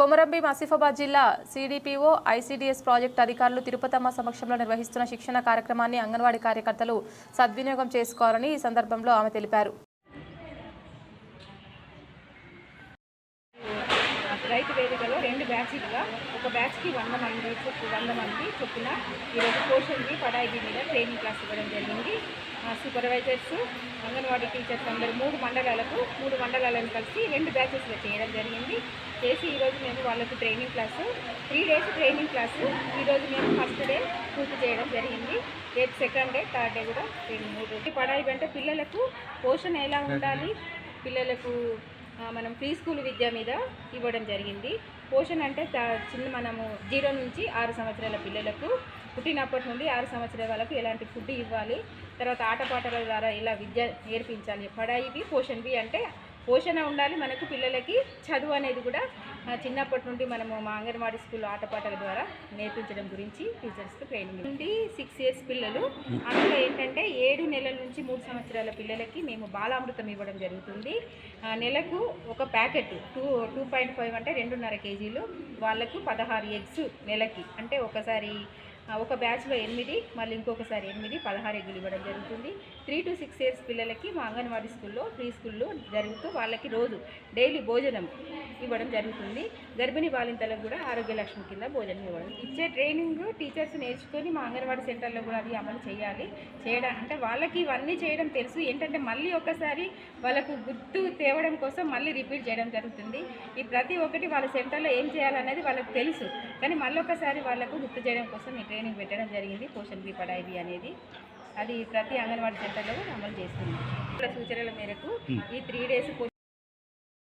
కొమరంభీం ఆసిఫాబాద్ జిల్లా CDPO ICDS project అధికారులు తిరుపతమ్మ సమక్షంలో నిర్వహిస్తున్న శిక్షణ కార్యక్రమాన్ని అంగన్వాడీ కార్యకర్తలు సద్వినియోగం చేసుకోవాలని ఈ సందర్భంలో ఆమె తెలిపారు. రైతు వేదికలో రెండు బ్యాచ్లుగా ఒక బ్యాచ్కి వంద మంది వంద మంది చొప్పున ఈరోజు పోషన్కి పడాయి మీద ట్రైనింగ్ క్లాస్ ఇవ్వడం జరిగింది. సూపర్వైజర్స్ అంగన్వాడీ టీచర్స్ అందరూ మూడు మండలాలకు మూడు మండలాలను కలిసి రెండు బ్యాచెస్లో చేయడం జరిగింది. చేసి ఈరోజు మేము వాళ్ళకు training class three days training class ఈరోజు మేము ఫస్ట్ డే పూర్తి చేయడం జరిగింది. రేపు సెకండ్ డే థర్డ్ డే కూడా ట్రైనింగ్ మూడు పడాయి అంటే పిల్లలకు పోషణ ఎలా ఉండాలి? పిల్లలకు మనం ప్రీ స్కూల్ విద్య మీద ఇవ్వడం జరిగింది. పోషణ అంటే చిన్న మనము జీరో నుంచి ఆరు సంవత్సరాల పిల్లలకు పుట్టినప్పటి నుండి ఆరు సంవత్సరాల వాళ్ళకు ఎలాంటి ఫుడ్ ఇవ్వాలి తర్వాత ఆటపాటల ద్వారా ఎలా విద్య నేర్పించాలి పడాయివి పోషణవి అంటే పోషణ ఉండాలి మనకు పిల్లలకి చదువు అనేది కూడా చిన్నప్పటి నుండి మనము మా అంగన్వాడీ స్కూల్ ఆటపాటల ద్వారా నేర్పించడం గురించి టీచర్స్కి ట్రైనింగ్ నుండి సిక్స్ ఇయర్స్ పిల్లలు. అందులో ఏంటంటే ఏడు నెలల నుంచి మూడు సంవత్సరాల పిల్లలకి మేము బాలామృతం ఇవ్వడం జరుగుతుంది. నెలకు ఒక packet two two point five అంటే రెండున్నర కేజీలు. వాళ్ళకు పదహారు ఎగ్స్ నెలకి. అంటే ఒకసారి ఒక బ్యాచ్లో ఎనిమిది మళ్ళీ ఇంకొకసారి ఎనిమిది పదహారు ఎగ్గులు ఇవ్వడం జరుగుతుంది. త్రీ టు సిక్స్ ఇయర్స్ పిల్లలకి మా అంగన్వాడీ స్కూల్లో ప్రీ స్కూల్లో జరుగుతూ వాళ్ళకి రోజు డైలీ భోజనం ఇవ్వడం జరుగుతుంది. గర్భిణీ బాలింతలకు కూడా ఆరోగ్య లక్ష్మి కింద భోజనం ఇవ్వడం. ఇచ్చే ట్రైనింగ్ టీచర్స్ నేర్చుకొని మా అంగన్వాడీ సెంటర్లో కూడా అది అమలు చేయాలి. చేయడం అంటే వాళ్ళకి ఇవన్నీ చేయడం తెలుసు. ఏంటంటే మళ్ళీ ఒకసారి వాళ్ళకు గుర్తు తేవడం కోసం మళ్ళీ రిపీట్ చేయడం జరుగుతుంది. ఈ ప్రతి ఒక్కటి వాళ్ళ సెంటర్లో ఏం చేయాలనేది వాళ్ళకి తెలుసు. కానీ మళ్ళీ ఒకసారి వాళ్ళకు గుర్తు చేయడం కోసం ఈ ట్రైనింగ్ పెట్టడం జరిగింది. పోషన్ బి అనేది. అది ప్రతి అంగన్వాడీ సెంటర్లో కూడా అమలు చేస్తుంది. వాళ్ళ సూచనల మేరకు ఈ త్రీ డేస్ పోషన్